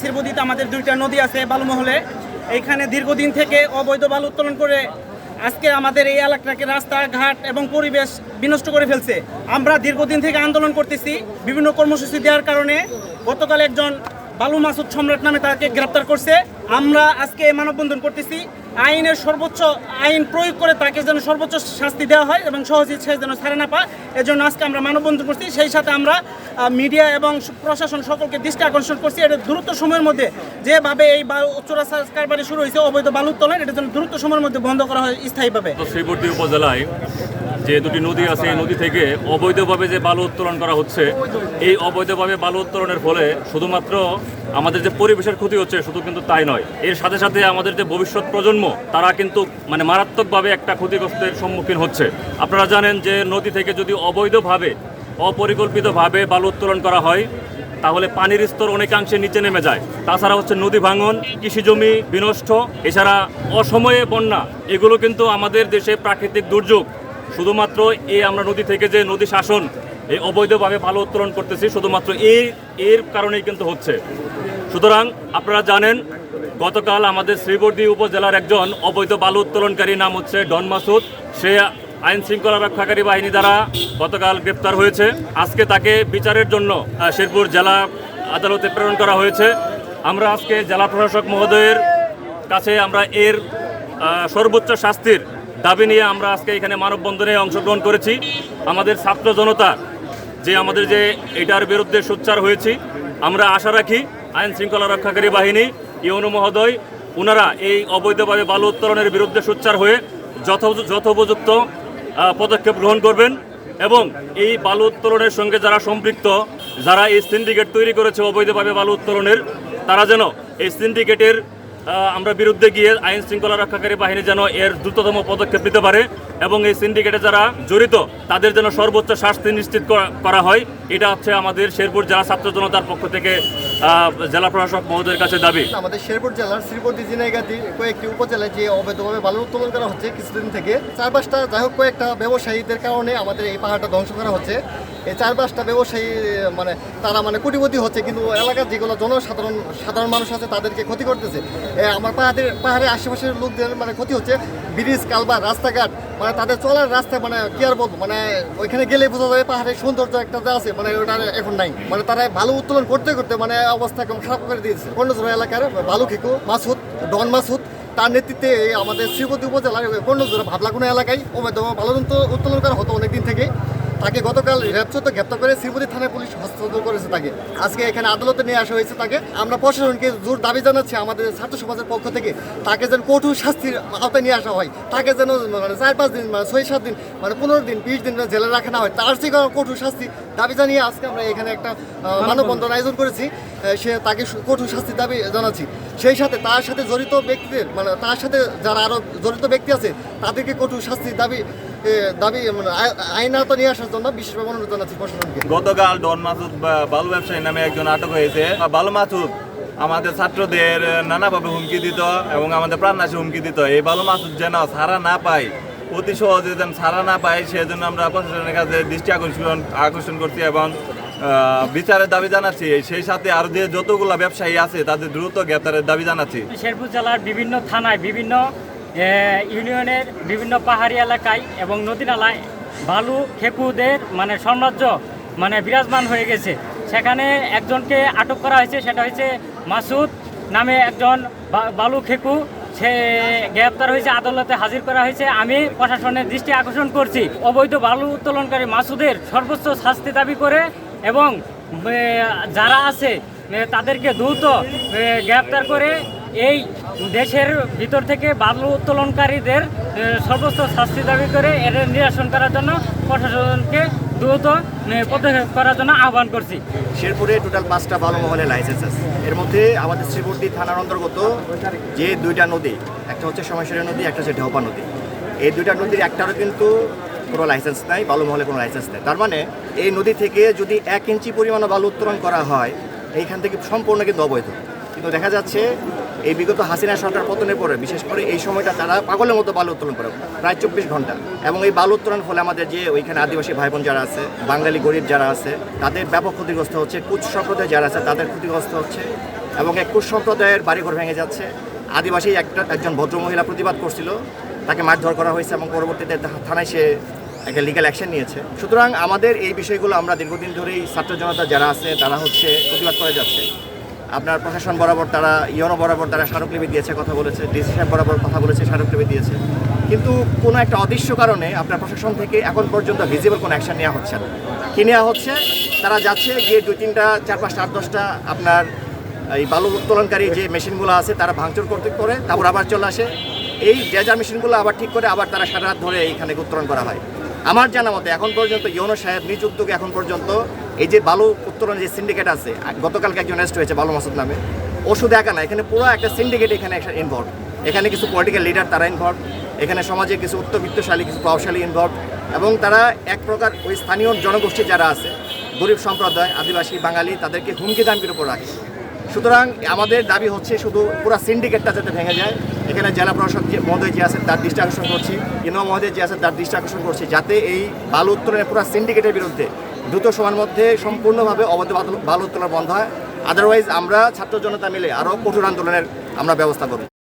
শিরবদিতে আমাদের দুইটা নদী আছে বালুমহলে এইখানে দীর্ঘদিন থেকে অবৈধ বালু উত্তোলন করে আজকে আমাদের এই এলাকাটাকে রাস্তাঘাট এবং পরিবেশ বিনষ্ট করে ফেলছে। আমরা দীর্ঘদিন থেকে আন্দোলন করতেছি, বিভিন্ন কর্মসূচি দেওয়ার কারণে। গতকাল একজন বালু মাসুদ সম্রাট নামে তাকে গ্রেপ্তার করছে। আমরা আজকে মানববন্ধন করতেছি। আইনের সর্বোচ্চ আইন প্রয়োগ করে তাকে যেন সর্বোচ্চ শাস্তি দেওয়া হয় এবং সহজে সে যেন ছাড়ে না পায়। এজন্য আজকে আমরা মানববন্ধন করছি। সেই সাথে আমরা মিডিয়া এবং প্রশাসন সকলকে দৃষ্টি আকর্ষণ করছি। এটা দ্রুত সময়ের মধ্যে যেভাবে এই চোরা কারবারি শুরু হয়েছে, অবৈধ বালুর তলায়, এটা যেন দ্রুত সময়ের মধ্যে বন্ধ করা হয় স্থায়ীভাবে। উপজেলায় যে দুটি নদী আছে, এই নদী থেকে অবৈধভাবে যে বালু উত্তোলন করা হচ্ছে, এই অবৈধভাবে বালু উত্তোলনের ফলে শুধুমাত্র আমাদের যে পরিবেশের ক্ষতি হচ্ছে, শুধু কিন্তু তাই নয়। এর সাথে সাথে আমাদের যে ভবিষ্যৎ প্রজন্ম, তারা কিন্তু মানে মারাত্মকভাবে একটা ক্ষতিগ্রস্তের সম্মুখীন হচ্ছে। আপনারা জানেন যে নদী থেকে যদি অবৈধভাবে, অপরিকল্পিতভাবে বালু উত্তোলন করা হয়, তাহলে পানির স্তর অনেকাংশে নিচে নেমে যায়। তাছাড়া হচ্ছে নদী ভাঙন, কৃষি জমি বিনষ্ট, এছাড়া অসময়ে বন্যা, এগুলো কিন্তু আমাদের দেশে প্রাকৃতিক দুর্যোগ। শুধুমাত্র এই আমরা নদী থেকে যে নদী শাসন, এই অবৈধভাবে ভালো উত্তোলন করতেছি, শুধুমাত্র এই, এর কারণেই কিন্তু হচ্ছে। সুতরাং আপনারা জানেন, গতকাল আমাদের শ্রীবর্দী উপজেলার একজন অবৈধ বালু উত্তোলনকারী নাম হচ্ছে ডন মাসুদ। সে আইন শৃঙ্খলা রক্ষাকারী বাহিনী দ্বারা গতকাল গ্রেপ্তার হয়েছে। আজকে তাকে বিচারের জন্য শেরপুর জেলা আদালতে প্রেরণ করা হয়েছে। আমরা আজকে জেলা প্রশাসক মহোদয়ের কাছে আমরা এর সর্বোচ্চ শাস্তির দাবি নিয়ে আমরা আজকে এখানে মানববন্ধনে অংশগ্রহণ করেছি। আমাদের ছাত্র জনতা যে আমাদের যে এটার বিরুদ্ধে সোচ্চার হয়েছি, আমরা আশা রাখি আইন শৃঙ্খলা রক্ষাকারী বাহিনী ইউনো মহোদয় ওনারা এই অবৈধভাবে বালু উত্তোলনের বিরুদ্ধে সোচ্চার হয়ে যথ যথোপযুক্ত পদক্ষেপ গ্রহণ করবেন এবং এই বালু উত্তোলনের সঙ্গে যারা সম্পৃক্ত, যারা এই সিন্ডিকেট তৈরি করেছে অবৈধভাবে বালু উত্তোলনের, তারা যেন এই সিন্ডিকেটের আমরা বিরুদ্ধে গিয়ে আইন শৃঙ্খলা রক্ষাকারী বাহিনী যেন এর দ্রুততম পদক্ষেপ নিতে পারে। এবং এই সিন্ডিকেটে যারা জড়িত, তাদের যেন সর্বোচ্চ শাস্তি নিশ্চিত করা- করা হয়, এটা হচ্ছে আমাদের শেরপুর জেলা ছাত্র জনতার পক্ষ থেকে জেলা প্রশাসক মহোদয়ের কাছে দাবি। আমাদের শেরপুর জেলার শ্রীপতি জিনাইগাতি কয়েকটি উপজেলায় যে অবৈধভাবে বালু উত্তোলন করা হচ্ছে কিছুদিন থেকে চার পাঁচটা যাই হোক কয়েকটা ব্যবসায়ীদের কারণে আমাদের এই পাহাড়টা ধ্বংস করা হচ্ছে। এই চার পাঁচটা ব্যবসায়ী মানে তারা মানে কোটিপতি হচ্ছে, কিন্তু এলাকার যেগুলো জনসাধারণ, সাধারণ মানুষ আছে, তাদেরকে ক্ষতি করতেছে। আমার পাহাড়ের পাহাড়ের আশেপাশের লোকদের মানে ক্ষতি হচ্ছে, ব্রিজ কালবা রাস্তাঘাট মানে তাদের চলার রাস্তা মানে কি আর বলব মানে ওইখানে গেলে বোঝা যাবে পাহাড়ের সৌন্দর্য একটা যা আছে মানে ওটা এখন নাই। মানে তারা ভালো উত্তোলন করতে করতে মানে অবস্থা একদম খারাপ করে দিয়েছে। কর্ণজোড়া এলাকার বালু খেকু মাসুদ, ডন মাসুদ, তার নেতৃত্বে আমাদের শ্রীপতি উপজেলার কর্ণজোড়া ভাবলাগুনা এলাকায় ভালো উত্তোলন করা হতো অনেকদিন থেকে। তাকে গতকাল র্যাবচত গ্রেপ্তার করে শ্রীপতি থানায় পুলিশ হস্তান্তর করেছে তাকে। আজকে এখানে আদালতে নিয়ে আসা হয়েছে তাকে। আমরা প্রশাসনকে জোর দাবি জানাচ্ছি আমাদের ছাত্র সমাজের পক্ষ থেকে। তাকে যেন কঠোর শাস্তির আওতায় নিয়ে আসা হয়। তাকে যেন মানে চার পাঁচ দিন মানে ছয় সাত দিন মানে পনেরো দিন বিশ দিন জেলে রাখা না হয়। তার চেয়ে কঠোর শাস্তি দাবি জানিয়ে আজকে আমরা এখানে একটা মানববন্ধন আয়োজন করেছি। সে তাকে কঠোর শাস্তি দাবি জানাচ্ছি। সেই সাথে তার সাথে জড়িত ব্যক্তিদের মানে তার সাথে যারা আরও জড়িত ব্যক্তি আছে, তাদেরকে কঠোর শাস্তি দাবি দাবি মানে আই- আইন আওতা নিয়ে আসার জন্য বিশেষভাবে অনুরোধ জানাচ্ছি প্রশাসনকে। গতকাল ডন মাসুদ বালু ব্যবসায়ী নামে একজন আটক হয়েছে। বালু মাসুদ, আমাদের ছাত্রদের নানাভাবে হুমকি দিত এবং আমাদের প্রাণনাশী হুমকি দিত। এই বালু মাসুদ যেন ছাড়া না পায়, অতি সহজে যেন ছাড়া না পায়, সেজন্য আমরা প্রশাসনের কাছে দৃষ্টি আকর্ষণ আকর্ষণ করছি এবং বিচারের দাবি জানাচ্ছি। সেই সাথে আর যে যতগুলো ব্যবসায়ী আছে, তাদের দ্রুত গ্রেপ্তারের দাবি জানাচ্ছি। শেরপুর জেলার বিভিন্ন থানায় বিভিন্ন ইউনিয়নের বিভিন্ন পাহাড়ি এলাকায় এবং নদী নালায় বালু খেকুদের মানে সাম্রাজ্য মানে বিরাজমান হয়ে গেছে। সেখানে একজনকে আটক করা হয়েছে, সেটা হচ্ছে মাসুদ নামে একজন বালু খেকু সে গ্রেপ্তার হয়েছে, আদালতে হাজির করা হয়েছে। আমি প্রশাসনের দৃষ্টি আকর্ষণ করছি। অবৈধ বালু উত্তোলনকারী মাসুদের সর্বোচ্চ শাস্তি দাবি করে এবং যারা আছে তাদেরকে দ্রুত গ্রেপ্তার করে এই দেশের ভিতর থেকে বালু উত্তোলনকারীদের সর্বোচ্চ শাস্তি দাবি করে এর নিরসন করার জন্য প্রশাসনকে দ্রুত পদক্ষেপ করার জন্য আহ্বান করছি। শেরপুরে টোটাল পাঁচটা বালু মহলে লাইসেন্স আছে। এর মধ্যে আমাদের শ্রীবর্তী থানার অন্তর্গত যে দুইটা নদী, একটা হচ্ছে সময়েশ্বরী নদী, একটা হচ্ছে ঢেউপা নদী। এই দুইটা নদীর একটারও কিন্তু কোনো লাইসেন্স নাই, বালু মহলে কোনো লাইসেন্স নেই। তার মানে এই নদী থেকে যদি এক ইঞ্চি পরিমাণ বালু উত্তোলন করা হয়, এইখান থেকে সম্পূর্ণ কিন্তু অবৈধ। কিন্তু দেখা যাচ্ছে এই বিগত হাসিনা সরকার পতনের পরে, বিশেষ করে এই সময়টা তারা পাগলের মতো বালু উত্তোলন করে, প্রায় চব্বিশ ঘণ্টা। এবং এই বালু উত্তোলন ফলে আমাদের যে ওইখানে আদিবাসী ভাই বোন যারা আছে, বাঙালি গরিব যারা আছে, তাদের ব্যাপক ক্ষতিগ্রস্ত হচ্ছে, কুচ সম্প্রদায় যারা আছে, তাদের ক্ষতিগ্রস্ত হচ্ছে এবং এক কুচ সম্প্রদায়ের বাড়িঘর ভেঙে যাচ্ছে। আদিবাসী একটা, একজন ভদ্রমহিলা প্রতিবাদ করছিল তাকে মারধর করা হয়েছে এবং পরবর্তীতে থানায় সে একটা লিগ্যাল অ্যাকশন নিয়েছে। সুতরাং আমাদের এই বিষয়গুলো আমরা দীর্ঘদিন ধরেই ছাত্র জনতা যারা আছে, তারা হচ্ছে প্রতিবাদ করে যাচ্ছে। আপনার প্রশাসন বরাবর তারা ইয়নো বরাবর তারা স্মারকলিপি দিয়েছে, কথা বলেছে, ডিসি সাহেব বরাবর কথা বলেছে, স্মারকলিপি দিয়েছে। কিন্তু কোনো একটা অদৃশ্য কারণে আপনার প্রশাসন থেকে এখন পর্যন্ত ভিজিবল কোনো অ্যাকশন নেওয়া হচ্ছে না। কী নেওয়া হচ্ছে? তারা যাচ্ছে, গিয়ে দুই তিনটা, চার পাঁচটা, আট দশটা আপনার এই বালু উত্তোলনকারী যে মেশিনগুলো আছে, তারা ভাঙচুর করতে করে, তারপর আবার চলে আসে। এই ডেজার মেশিনগুলো আবার ঠিক করে আবার তারা সারা রাত ধরে এইখানে উত্তোলন করা হয়। আমার জানা মতে এখন পর্যন্ত ইউনো সাহেব নিজ উদ্যোগে এখন পর্যন্ত এই যে বালু উত্তোলনের যে সিন্ডিকেট আছে গতকালকে একজন অ্যারেস্ট হয়েছে বালু মাসুদ নামে, ওষুধ একা না, এখানে পুরো একটা সিন্ডিকেট এখানে ইনভলভ এখানে কিছু পলিটিক্যাল লিডার তারা ইনভলভ এখানে সমাজে কিছু উত্তবিত্তশালী কিছু প্রভাবশালী ইনভলভ এবং তারা এক প্রকার ওই স্থানীয় জনগোষ্ঠী যারা আছে, গরিব সম্প্রদায়, আদিবাসী, বাঙালি, তাদেরকে হুমকি দামকির উপর রাখে। সুতরাং আমাদের দাবি হচ্ছে শুধু পুরো সিন্ডিকেটটা যাতে ভেঙে যায়। এখানে জেলা প্রশাসক যে মহোদয় যে আছে তার দৃষ্টি আকর্ষণ করছি। ইনো মহোদয় যে আছে তার দৃষ্টি আকর্ষণ করছি যাতে এই বালু উত্তোলনের পুরো সিন্ডিকেটের বিরুদ্ধে দ্রুত সময়ের মধ্যে সম্পূর্ণভাবে অবৈধ বালু- উত্তোলন বন্ধ হয়। আদারওয়াইজ আমরা ছাত্র জনতা মিলে আরও কঠোর আন্দোলনের আমরা ব্যবস্থা করব।